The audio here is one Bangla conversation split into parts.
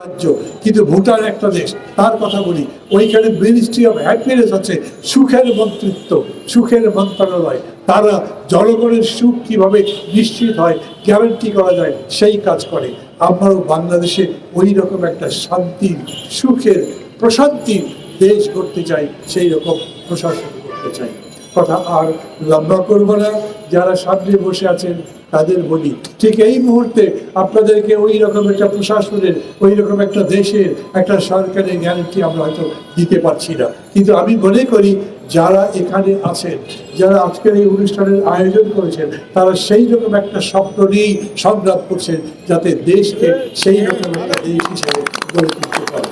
রাজ্য, কিন্তু ভুটান একটা দেশ। তার কথা বলি, ওইখানে মিনিস্ট্রি অফ হ্যাপিনেস আছে, সুখের মন্ত্রিত্ব, সুখের মন্ত্রণালয়। তারা জনগণের সুখ কীভাবে নিশ্চিত হয় গ্যারান্টি করা যায়, সেই কাজ করে। আমরাও বাংলাদেশে ওই রকম একটা শান্তির সুখের প্রশান্তির দেশ করতে চাই সেই রকম প্রশাসন করতে চাই। কথা আর লম্বা করব না। যারা সামনে বসে আছেন, তাদের বলি, ঠিক এই মুহূর্তে আপনাদেরকে ওই রকম একটা প্রশাসনের ওই রকম একটা দেশের, একটা সরকারের গ্যারান্টি আমরা হয়তো দিতে পারছি না। কিন্তু আমি মনে করি, যারা এখানে আছেন, যারা আজকের এই অনুষ্ঠানের আয়োজন করেছেন, তারা সেই রকম একটা স্বপ্ন নিয়েই সংগ্রাম করছেন, যাতে দেশকে সেই রকম একটা দেশ হিসেবে গড়ে তুলতে পারে।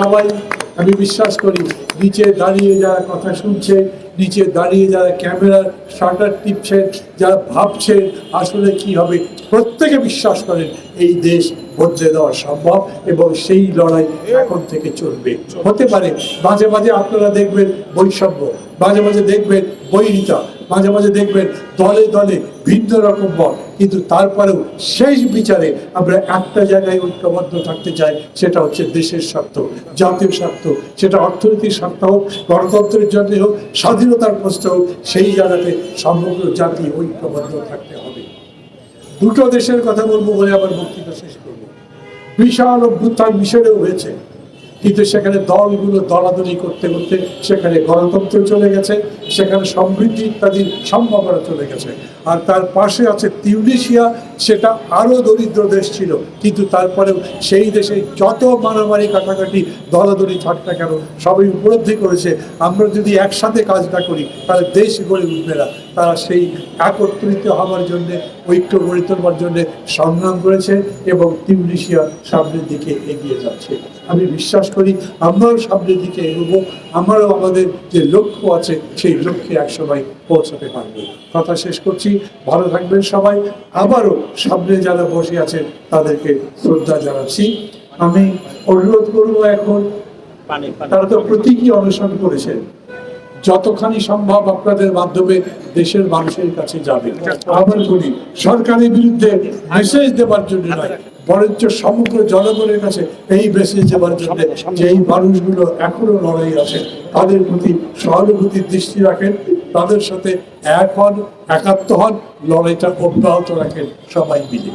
সবাই। আমি বিশ্বাস করি নিচে দাঁড়িয়ে যারা কথা শুনছে, নিচে দাঁড়িয়ে যারা ক্যামেরার শাটার টিপছেন, যারা ভাবছেন আসলে কি হবে, প্রত্যেকে বিশ্বাস করেন, এই দেশ বদলে দেওয়া সম্ভব এবং সেই লড়াই এখন থেকে চলবে। হতে পারে, মাঝে মাঝে আপনারা দেখবেন বৈষম্য, মাঝে মাঝে দেখবেন বৈরিতা মাঝে মাঝে দেখবেন দলে দলে ভিন্ন রকম মত কিন্তু তারপরেও শেষ বিচারে আমরা একটা জায়গায় ঐক্যবদ্ধ থাকতে চাই, সেটা হচ্ছে দেশের স্বার্থ জাতীয় স্বার্থ। সেটা অর্থনৈতিক স্বার্থ হোক, গণতন্ত্রের জন্য হোক, স্বাধীনতার প্রশ্ন হোক, সেই জায়গাতে সমগ্র জাতি ঐক্যবদ্ধ থাকতে হবে। দুটো দেশের কথা বলব বলে আবার বক্তৃতা শেষ করব। বিশাল অভ্যুত্থান মিশরেও হয়েছে। কিন্তু সেখানে দলগুলো দলাদলি করতে করতে সেখানে গণতন্ত্র চলে গেছে, সেখানে সমৃদ্ধি ইত্যাদি সম্ভাবনা চলে গেছে। আর তার পাশে আছে তিউনিশিয়া, সেটা আরও দরিদ্র দেশ ছিল, কিন্তু তারপরেও সেই দেশে যত মারামারি কাটাকাটি, দলাদলি থাক কেন সবাই উপলব্ধি করেছে। আমরা যদি একসাথে কাজ না করি, তাহলে দেশ গড়ে উঠবে না। তারা সেই একত্রিত হওয়ার জন্যে ঐক্য গড়ে তোলবার জন্যে সংগ্রাম করেছে এবং তিউনিশিয়া সামনের দিকে এগিয়ে যাচ্ছে। আমি বিশ্বাস করি আমরাও সামনের দিকে এগোবো আমরাও আমাদের যে লক্ষ্য আছে সেই লক্ষ্যে একসময় পৌঁছাতে পারব। কথা শেষ করছি ভালো থাকবেন সবাই আবারও সামনে যারা বসে আছেন তাদেরকে শ্রদ্ধা জানাচ্ছি। আমি অনুরোধ করব এখন তারা তো প্রতীকী অনশন করেছেন। যতখানি সম্ভব আপনাদের মাধ্যমে দেশের মানুষের কাছে যাবে। আবার বলি, সরকারের বিরুদ্ধে মেসেজ দেওয়ার জন্য নয়, বরঞ্চ সমগ্র জনগণের কাছে এই মেসেজ দেওয়ার জন্য যে এই মানুষগুলো এখনও লড়াই আছে, তাদের প্রতি সহানুভূতির দৃষ্টি রাখেন, তাদের সাথে এক হন, একাত্ম হন, লড়াইটা অব্যাহত রাখেন সবাই মিলে।